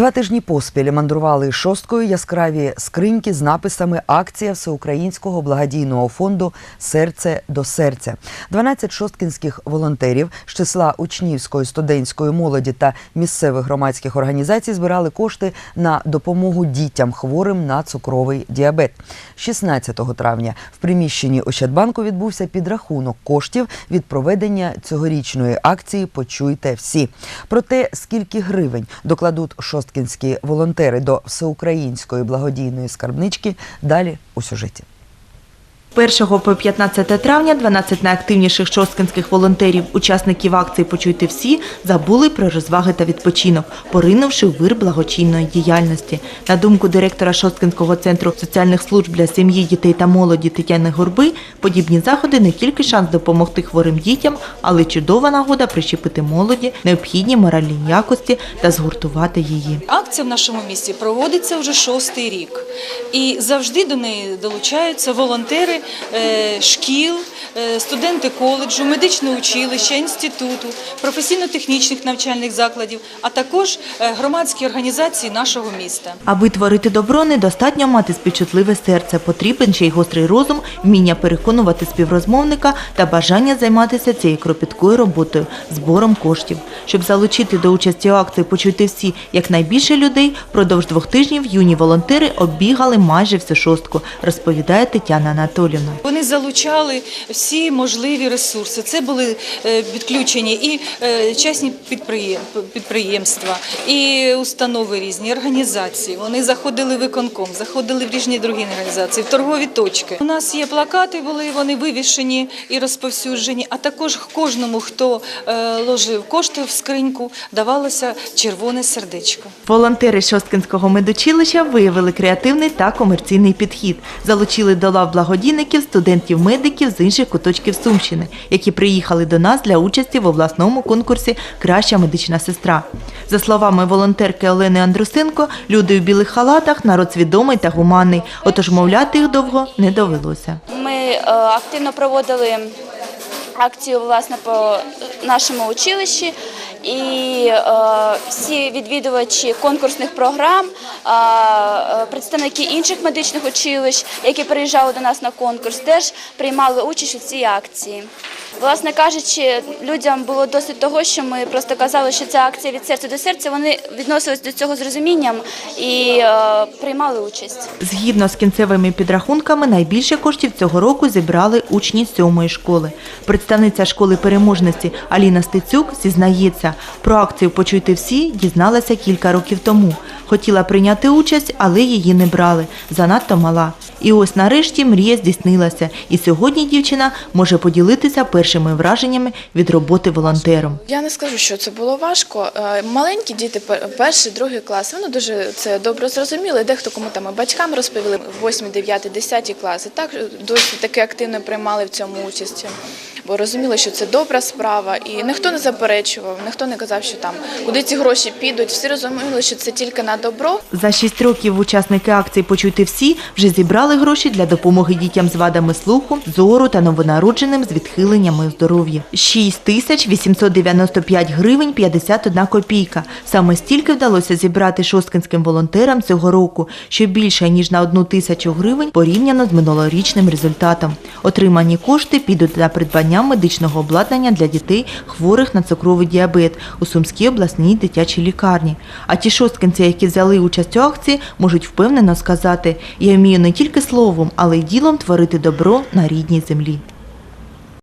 Два тижні поспіль мандрували шосткою яскраві скриньки з написами Акція всеукраїнського благодійного фонду Серце до серця. 12 шосткінських волонтерів з числа учнівської студентської молоді та місцевих громадських організацій збирали кошти на допомогу дітям хворим на цукровий діабет. 16 травня в приміщенні Ощадбанку відбувся підрахунок коштів від проведення цьогорічної акції Почуйте всі. Про те, скільки гривень докладуть шосткінські волонтери до всеукраїнської благодійної скарбнички, далі у сюжеті. 1 по 15 травня 12 найактивніших шосткинських волонтерів, учасників акції Почуйте всі забули про розваги та відпочинок, поринувши у вир благочинної діяльності. На думку директора Шосткинського центру соціальних служб для сім'ї, дітей та молоді Тетяни Горби, подібні заходи не тільки шанс допомогти хворим дітям, але чудова нагода прищепити молоді необхідні моральні якості та згуртувати її. Акція в нашому місті проводиться вже шостий рік, і завжди до неї долучаються волонтери е, шкіл, е, студенти коледжу, медичного училища, інституту, професійно-технічних навчальних закладів, а також е, громадські організації нашого міста. Аби творити добро, недостатньо мати співчутливе серце, потрібен ще й гострий розум, вміння переконувати співрозмовника та бажання займатися цією кропіткою роботою збором коштів. Щоб залучити до участі у акції Почуйте всі якнайбільше людей, впродовж двох тижнів юні волонтери оббігали майже всю шостку, розповідає Тетяна Анатолівна. Вони залучали всі можливі ресурси. Це були е, підключені і е, частні підприєм- підприємства, і установи різні, організації. Вони заходили в виконком, заходили в різні другі організації, в торгові точки. У нас є плакати, були вони вивішені і розповсюджені. А також кожному, хто е, ложив кошти в скриньку, давалося червоне сердечко. Волонтери Шосткинського медучилища виявили креативний та комерційний підхід. Залучили до лав благодійників студентів-медиків з інших куточків Сумщини, які приїхали до нас для участі в обласному конкурсі Краща медична сестра. За словами волонтерки Олени Андрусенко, люди у білих халатах народ свідомий та гуманний, отож мовляти їх довго не довелося. Ми е, активно проводили акцію власне по нашому училищі, і е, всі відвідувачі конкурсних програм, е, е, представники інших медичних училищ, які приїжджали до нас на конкурс, теж приймали участь у цій акції. Власне кажучи, людям було досить того, що ми просто казали, що ця акція від серця до серця. Вони відносились до цього з розумінням і е, приймали участь. Згідно з кінцевими підрахунками, найбільше коштів цього року зібрали учні сьомої школи. Представниця школи переможності Аліна Стецюк зізнається, про акцію Почуйте всі дізналася кілька років тому. Хотіла прийняти участь, але її не брали. Занадто мала. І ось нарешті мрія здійснилася. І сьогодні дівчина може поділитися першими враженнями від роботи волонтером. Я не скажу, що це було важко. Е, Маленькі діти, пер- перший, другий клас, вони дуже це добре зрозуміли. Дехто кому там і батькам розповіли, 8, 9, 10 класи. Так досить таки активно приймали в цьому участь. Розуміли, що це добра справа, і ніхто не заперечував, ніхто не казав, що там куди ці гроші підуть. Всі розуміли, що це тільки на добро. За шість років учасники акції Почуйте всі вже зібрали гроші для допомоги дітям з вадами слуху, зору та новонародженим з відхиленнями у здоров'ї. 6 тисяч 895 гривень 51 копійка. Саме стільки вдалося зібрати шосткинським волонтерам цього року, що більше ніж на одну тисячу гривень порівняно з минулорічним результатом. Отримані кошти підуть на медичного обладнання для дітей, хворих на цукровий діабет у Сумській обласній дитячій лікарні. А ті шосткинці, які взяли участь у акції, можуть впевнено сказати: я вмію не тільки словом, але й ділом творити добро на рідній землі.